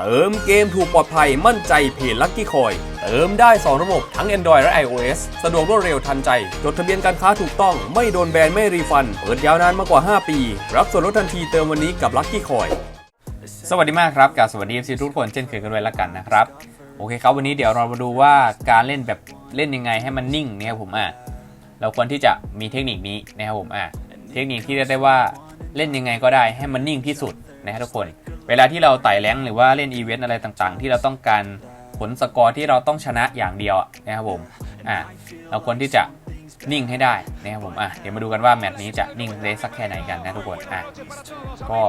เติมเกมถูกปลอดภัยมั่นใจเพจลัคกี้คอย เติมได้ 2 ระบบทั้ง Android และ iOS สะดวกรวดเร็วทันใจ จดทะเบียนการค้าถูกต้องไม่โดนแบนไม่รีฟัน เปิดยาวนานมากกว่า 5 ปี รับส่วนลดทันทีเติมวันนี้กับลัคกี้คอย สวัสดีมากครับกับสวัสดี FC ทุกคนเช่นเคยกันด้วยละกันนะครับ โอเคครับวันนี้เดี๋ยวเรามาดูว่าการเล่นแบบเล่นยังไงให้มันนิ่งนะครับผมอะเราควรที่จะมีเทคนิคนี้นะครับผมอะเทคนิคที่เรียกได้ว่าเล่นยังไงก็ได้ให้มันนิ่งที่สุดนะครับทุกคน เวลาที่เราไต่แรงหรือว่าเล่นอีเวนต์อะไรต่างๆ ที่เราต้องการผลสกอร์ที่เราต้องชนะอย่างเดียวนะครับผมอะเราควรที่จะนิ่งให้ได้นะครับผมอะเดี๋ยวมาดูกันว่าแมตช์นี้จะนิ่งได้สักแค่ไหนกันนะทุกคนอะก็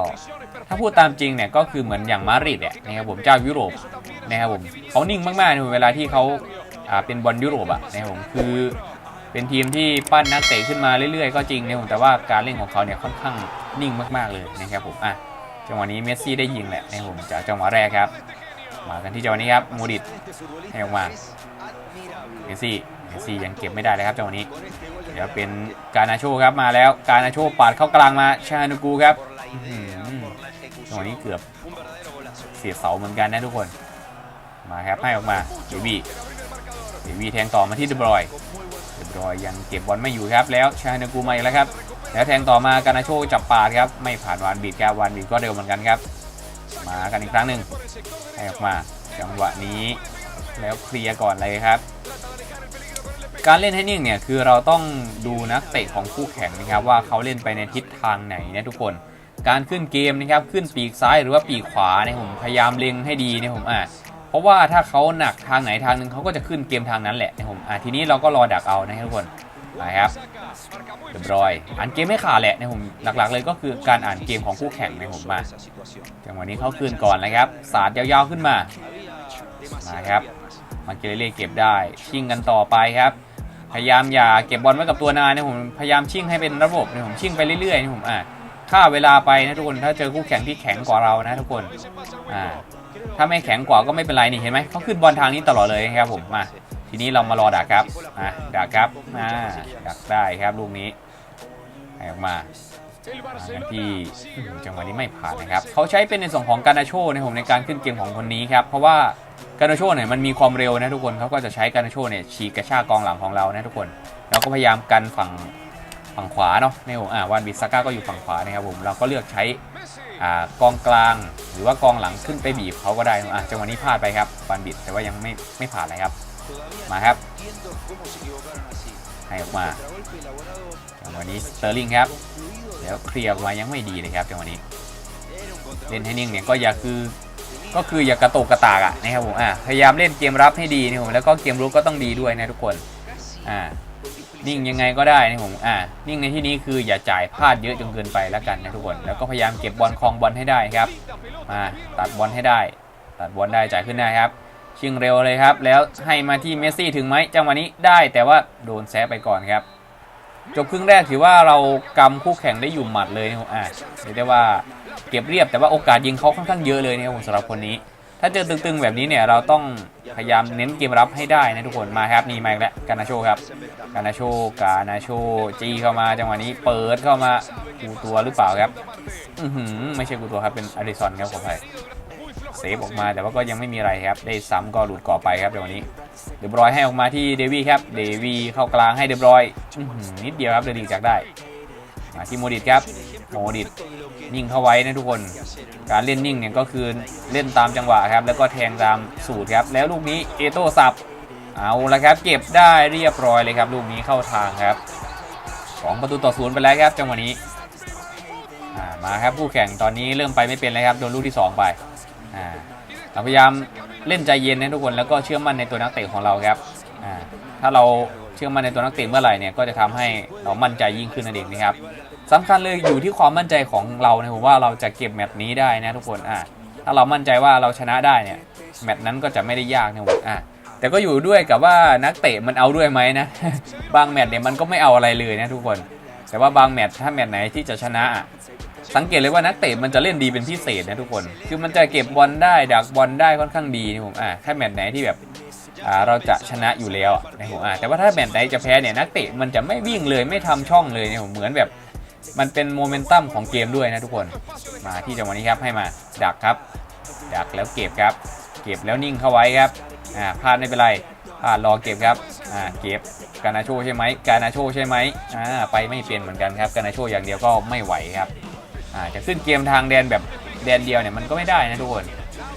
ถ้าพูดตามจริงเนี่ยก็คือเหมือนอย่างมาริดเนี่ยนะครับผมเจ้ายุโรปนะครับผมเขานิ่งมากๆในเวลาที่เขาอ่าเป็นบอลยุโรปอะนะครับผมคือเป็นทีมที่ปั้นนักเตะขึ้นมาเรื่อยๆ ก็จริงนะครับผมแต่ว่าการเล่นของเขาเนี่ยค่อนข้างนิ่งมากๆเลยนะครับผมอะ จังหวะนี้เมสซี่ได้ยิงแหละนผมจากจังหวะแรกครับ มากันที่จังหวะนี้ครับมูดิตให้ออกมาเมสซี่เมสซี่ยังเก็บไม่ได้เลยครับจังหวะนี้ เดี๋ยวเป็นการนาโชครับมาแล้วการนาโชปาดเข้ากลางมาชานูกูครับจังหวะนี้เกือบเสียเสาเหมือนกันนะทุกคน มาครับให้ออกมาเดวีเดวีแทงต่อมาที่เดบรอยเดบรอยยังเก็บบอลไม่อยู่ครับแล้วชานูกูมาอีกแล้วครับ แล้วแทงต่อมาการนาโชจับปาดครับไม่ผ่านวานบีดครับวานบีดก็เร็วเหมือนกันครับ มากันอีกครั้งหนึ่งให้ออกมาจังหวะนี้ แล้วเคลียร์ก่อนเลยครับ การเล่นให้นิ่งเนี่ยคือเราต้องดูนักเตะของคู่แข่งนะครับว่าเขาเล่นไปในทิศทางไหนนะทุกคนการขึ้นเกมนะครับขึ้นปีกซ้ายหรือว่าปีกขวาเนี่ยผมพยายามเล็งให้ดีเนี่ยผมอะเพราะว่าถ้าเขาหนักทางไหนทางนึงเขาก็จะขึ้นเกมทางนั้นแหละนะผมอะทีนี้เราก็รอดักเอานะครับทุกคนไปครับ เรียบร้อย อ่านเกมไม่ขาดแหละนะผมหลักๆเลยก็คือการอ่านเกมของคู่แข่งนะผมมาจังหวะนี้เข้าคืนก่อนเลยครับสาดยาวๆขึ้นมามาครับมาเกเรเล่เก็บได้ ชิงกันต่อไปครับ พยายามอย่าเก็บบอลไว้กับตัวนานนะผมพยายามชิงให้เป็นระบบนะผมชิงไปเรื่อยๆนะผมอ่าฆ่าเวลาไปนะทุกคนถ้าเจอคู่แข่งที่แข็งกว่าเรานะทุกคนอ่าถ้าไม่แข็งกว่าก็ไม่เป็นไรนี่เห็นไหมเขาขึ้นบอลทางนี้ตลอดเลยนะครับผมมา ทีนี้เรามารอดักครับอะดักครับอ่าดักได้ครับลูกนี้ให้ออกมาทันที่จังหวะนี้ไม่ผ่านนะครับเขาใช้เป็นในส่วนของการนาโชในผมในการขึ้นเกมของคนนี้ครับเพราะว่าการนาโชเนี่ยมันมีความเร็วนะทุกคนเขาก็จะใช้การนาโชเนี่ยฉีกกระชากกองหลังของเรานะทุกคน เราก็พยายามกันฝั่งฝั่งขวาเนาะในผมอ่าวันบิสก้าก็อยู่ฝั่งขวานะครับผมเราก็เลือกใช้อ่ากองกลาง หรือว่ากองหลังขึ้นไปบีบเขาก็ได้อะจังหวะนี้พลาดไปครับวันบิดแต่ว่ายังไม่ไม่ผ่านเลยครับ มาครับ ให้ออกมาจังหวะนี้สเตอร์ลิงครับ แล้วเคลียร์ออกมายังไม่ดีเลยครับจังหวะนี้ เล่นให้นิ่งเนี่ยก็อย่าคือก็คืออย่ากระโตกกระตากอะนะครับผมอ่าพยายามเล่นเกมรับให้ดีนะครับผมแล้วก็เกมรุกก็ต้องดีด้วยนะทุกคนอ่านิ่งยังไงก็ได้นะผมอ่านิ่งในที่นี้คืออย่าจ่ายพลาดเยอะจนเกินไปแล้วกันนะทุกคนแล้วก็พยายามเก็บบอลคลองบอลให้ได้ครับมาตัดบอลให้ได้ ตัดบอลได้จ่ายขึ้นได้ครับ ชิงเร็วเลยครับ แล้วให้มาที่เมสซี่ถึงไหมจังหวะนี้ได้แต่ว่าโดนแซะไปก่อนครับ จบครึ่งแรกถือว่าเรากำคู่แข่งได้อยู่หมัดเลยนะครับอ่าเรียกได้ว่าเก็บเรียบแต่ว่าโอกาสยิงเขาค่อนข้างเยอะเลยนะครับผมสำหรับคนนี้ ถ้าเจอตึงๆแบบนี้เนี่ยเราต้องพยายามเน้นเกมรับให้ได้นะทุกคนมาครับนี่มาอีกแล้วกานาโชครับกานาโชกานาโชจีเข้ามาจังหวะนี้เปิดเข้ามากูตัวหรือเปล่าครับ อือหือไม่ใช่กูตัวครับเป็นอริซอนครับขออภัย เซฟออกมาแต่ว่าก็ยังไม่มีอะไรครับ ได้ซ้ำก็หลุดก่อไปครับเดี๋ยววันนี้ เดบรอยให้ออกมาที่เดวี่ครับ เดวี่เข้ากลางให้เดบรอยนิดเดียวครับเดลีจากได้ มาที่โมดิตครับ โมดิตนิ่งเข้าไว้นะทุกคน การเล่นนิ่งเนี่ยก็คือเล่นตามจังหวะครับ แล้วก็แทงตามสูตรครับ แล้วลูกนี้เอโต้สับ เอาละครับ เก็บได้เรียบร้อยเลยครับ ลูกนี้เข้าทางครับสองประตูต่อศูนย์ไปแล้วครับจังหวะนี้มาครับผู้แข่งตอนนี้เริ่มไปไม่เป็นเลยครับโดนลูกที่สองไป อ่าเราพยายามเล่นใจเย็นนะทุกคนแล้วก็เชื่อมั่นในตัวนักเตะของเราครับอ่าถ้าเราเชื่อมั่นในตัวนักเตะเมื่อไหร่เนี่ยก็จะทำให้เรามั่นใจยิ่งขึ้นนั่นเองนะครับสำคัญเลยอยู่ที่ความมั่นใจของเรานะผมว่าเราจะเก็บแมตช์นี้ได้นะทุกคนอ่าถ้าเรามั่นใจว่าเราชนะได้เนี่ยแมตช์นั้นก็จะไม่ได้ยากนะผมอ่าแต่ก็อยู่ด้วยกับว่านักเตะมันเอาด้วยไหมนะ บางแมตช์เนี่ยมันก็ไม่เอาอะไรเลยนะทุกคน แต่ว่าบางแมตช์ถ้าแมตช์ไหนที่จะชนะอะสังเกตเลยว่านักเตะมันจะเล่นดีเป็นพิเศษนะทุกคน คือมันจะเก็บบอลได้ดักบอลได้ค่อนข้างดีนะผมอ่าถ้าแมตช์ไหนที่แบบเราจะชนะอยู่แล้วนะผมอ่าแต่ว่าถ้าแมตช์ไหนจะแพ้เนี่ยนักเตะมันจะไม่วิ่งเลยไม่ทำช่องเลยเนี่ยผมเหมือนแบบมันเป็นโมเมนตัมของเกมด้วยนะทุกคน มาที่จังหวะนี้ครับให้มาดักครับ ดักแล้วเก็บครับ เก็บแล้วนิ่งเข้าไว้ครับอ่าพลาดไม่เป็นไร พลาดรอเก็บครับอ่าเก็บกานาโชใช่ไหมกานาโชใช่ไหมอ่าไปไม่เป็นเหมือนกันครับกานาโชอย่างเดียวก็ไม่ไหวครับอ่าจะขึ้นเกมทางแดนแบบแดนเดียวเนี่ยมันก็ไม่ได้นะทุกคน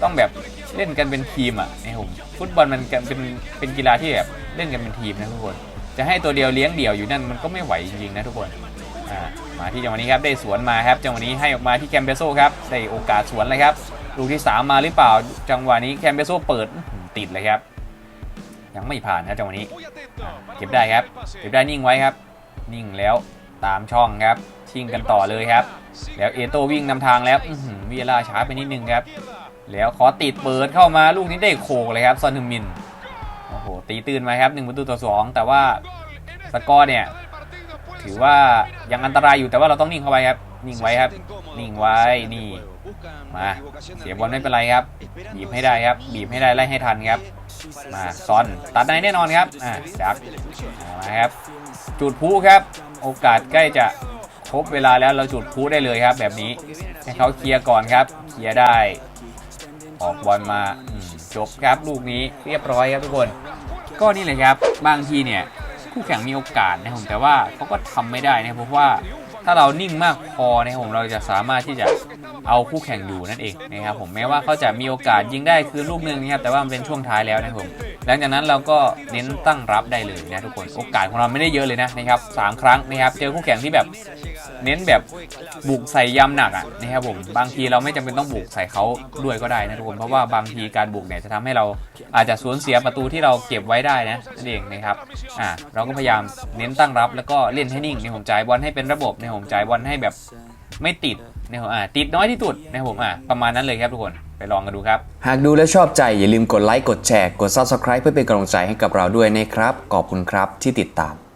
ต้องแบบเล่นกันเป็นทีมอะนี่ผมฟุตบอลมันเป็นเป็นกีฬาที่แบบเล่นกันเป็นทีมนะทุกคน จะให้ตัวเดียวเลี้ยงเดี่ยวอยู่นั่นมันก็ไม่ไหวจริงๆนะทุกคนอ่ามาที่จังหวะนี้ครับได้สวนมาครับจังหวะนี้ให้ออกมาที่แคมเบโซครับได้โอกาสสวนเลยครับลูกที่ 3 มาหรือเปล่าจังหวะนี้แคมเบโซเปิดติดเลยครับ ยังไม่ผ่านนะจังหวะนี้ เก็บได้ครับ เก็บได้นิ่งไว้ครับ นิ่งแล้วตามช่องครับ ชิงกันต่อเลยครับ แล้วเอโตวิ่งนำทางแล้วมิเอหือวีลาช้าไปนิดนึงครับ แล้วขอติดเปิดเข้ามาลูกนี้ได้โขกเลยครับซอนฮึมิน โอ้โห ตีตื่นมาครับ1ประตูต่อ2แต่ว่าสกอร์เนี่ย ถือว่ายังอันตรายอยู่แต่ว่าเราต้องนิ่งเข้าไว้ครับ นิ่งไว้ครับ นิ่งไว้นี่มาเสียบอลไม่เป็นไรครับบีบให้ได้ครับบีบให้ได้ไล่ให้ทันครับ มาซอนตัดในแน่นอนครับอ่าจักอ่ามาครับ จุดพลุครับ โอกาสใกล้จะครบเวลาแล้วเราจุดพลุได้เลยครับ แบบนี้ให้เขาเคลียร์ก่อนครับ เคลียร์ได้ ออกบอลมาจบครับลูกนี้เรียบร้อยครับทุกคน ก็นี่เลยครับบางทีเนี่ย คู่แข่งมีโอกาสนะครับแต่ว่าเขาก็ทำไม่ได้นะเพราะว่า ถ้าเรานิ่งมากพอนะครับผมเราจะสามารถที่จะเอาคู่แข่งอยู่นั่นเองนะครับผมแม้ว่าเขาจะมีโอกาสยิงได้คือลูกหนึ่งนะครับแต่ว่ามันเป็นช่วงท้ายแล้วนะครับผมหลังจากนั้นเราก็เน้นตั้งรับได้เลยนะทุกคนโอกาสของเราไม่ได้เยอะเลยนะนะครับสามครั้งนะครับเจอคู่แข่งที่แบบเน้นแบบบุกใส่ยำหนักอะนะครับผมบางทีเราไม่จำเป็นต้องบุกใส่เขาด้วยก็ได้นะทุกคนเพราะว่าบางทีการบุกเนี่ยจะทำให้เราอาจจะสูญเสียประตูที่เราเก็บไว้ได้นะนั่นเองนะครับอ่าเราก็พยายามเน้นตั้งรับแล้วก็เล่นให้นิ่งในผมจ่ายบอลให้เป็นระบบในผมจ่ายบอลให้แบบไม่ติดในผมอ่าติดน้อยที่สุดในผมอ่าประมาณนั้นเลยครับทุกคนไปลองกันดูครับ หากดูแล้วชอบใจอย่าลืมกดไลค์กดแชร์กด Subscribe เพื่อเป็นกำลังใจให้กับเราด้วยนะครับ ขอบคุณครับที่ติดตาม